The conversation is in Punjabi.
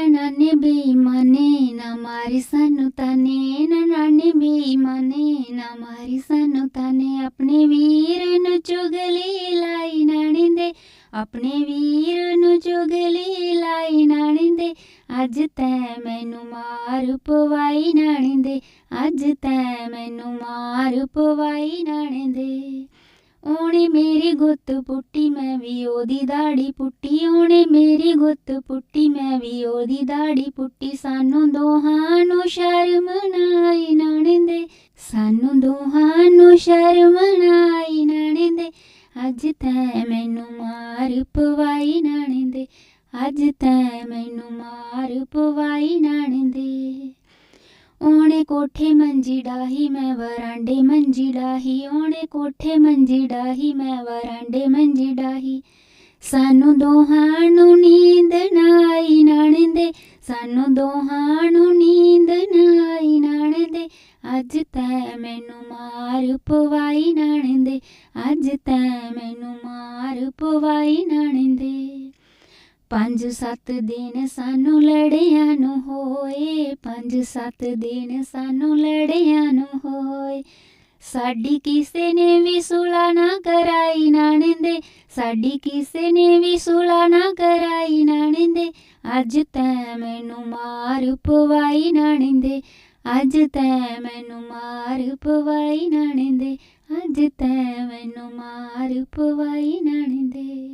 ਨਨਾਨੇ ਬੇਈਮਾਨੇ ਨਾ ਮਾਰੀ ਸਾਨੂੰ ਤਾਨੇ ਨਨਾਨੇ ਬੇਈਮਾਨੇ ਨਾ ਮਾਰੀ ਸਾਨੂੰ ਤਾਨੇ ਆਪਣੇ ਵੀਰ ਨੂੰ ਚੁਗਲੀ ਲਾਈ ਨਾਣੀ ਦੇ ਆਪਣੇ ਵੀਰ ਨੂੰ ਚੁਗਲੀ ਲਾਈ ਨਾਣੀ ਦੇ ਅੱਜ ਤੈ ਮੈਨੂੰ ਮਾਰ ਪਵਾਈ ਨਾਣੀ ਦੇ ਅੱਜ ਤੈ ਮੈਨੂੰ ਮਾਰ ਪਵਾਈ ਨਾਣੀ ਦੇ ਉਹਨੇ ਮੇਰੀ ਗੁੱਤ ਪੁੱਟੀ, ਮੈਂ ਵੀ ਉਹਦੀ ਦਾੜੀ ਪੁੱਟੀ। ਉਹਨੇ ਮੇਰੀ ਗੁੱਤ ਪੁੱਟੀ, ਮੈਂ ਵੀ ਉਹਦੀ ਦਾੜੀ ਪੁੱਟੀ। ਸਾਨੂੰ ਦੋਹਾਂ ਨੂੰ ਸ਼ਰਮ ਨਾ ਆਈ ਨਾਣਿੰਦੇ, ਸਾਨੂੰ ਦੋਹਾਂ ਨੂੰ ਸ਼ਰਮ ਨਾ ਆਈ ਨਾਣਿੰਦੇ। ਅੱਜ ਤੈ ਮੈਨੂੰ ਮਾਰ ਪਵਾਈ ਨਾਣਿੰਦੇ, ਅੱਜ ਤੈ ਮੈਨੂੰ ਮਾਰ ਪਵਾਈ ਨਾਣਿੰਦੇ। ਉਹਨੇ ਕੋਠੇ ਮੰਜੀ ਡਾਹੀ ਮੈਂ ਵਰਾਂਡੇ ਮੰਜੀ ਡਾਹੀ ਉਹਨੇ ਕੋਠੇ ਮੰਜੀ ਡਾਹੀ ਮੈਂ ਵਰਾਂਡੇ ਮੰਜੀ ਡਾਹੀ। ਸਾਨੂੰ ਦੋਹਾਂ ਨੂੰ ਨੀਂਦ ਨਾ ਆਈ ਨਾਣਦੇ, ਸਾਨੂੰ ਦੋਹਾਂ ਨੂੰ ਨੀਂਦ ਨਾ ਆਈ ਨਾਣਦੇ। ਅੱਜ ਤੈ ਮੈਨੂੰ ਮਾਰ ਪਵਾਈ ਨਾਣਦੇ, ਅੱਜ ਤੈ ਮੈਨੂੰ ਮਾਰ ਪਵਾਈ ਨਾਣਦੇ। ਪੰਜ ਸੱਤ ਦਿਨ ਸਾਨੂੰ ਲੜਿਆਂ ਨੂੰ ਹੋਏ, ਪੰਜ ਸੱਤ ਦਿਨ ਸਾਨੂੰ ਲੜਿਆਂ ਨੂੰ ਹੋਏ। ਸਾਡੀ ਕਿਸੇ ਨੇ ਵੀ ਸੁਲਾ ਨਾ ਕਰਾਈ ਨਾਣਿੰਦੇ ਸਾਡੀ ਕਿਸੇ ਨੇ ਵੀ ਸੁਲਾ ਨਾ ਕਰਾਈ ਨਾਣਿੰਦੇ ਅੱਜ ਤੈ ਮੈਨੂੰ ਮਾਰ ਪਵਾਈ ਨਾਣਿੰਦੇ ਅੱਜ ਤੈ ਮੈਨੂੰ ਮਾਰ ਪਵਾਈ ਨਾਣਿੰਦੇ ਅੱਜ ਤੈ ਮੈਨੂੰ ਮਾਰ ਪਵਾਈ ਨਾਣਿੰਦੇ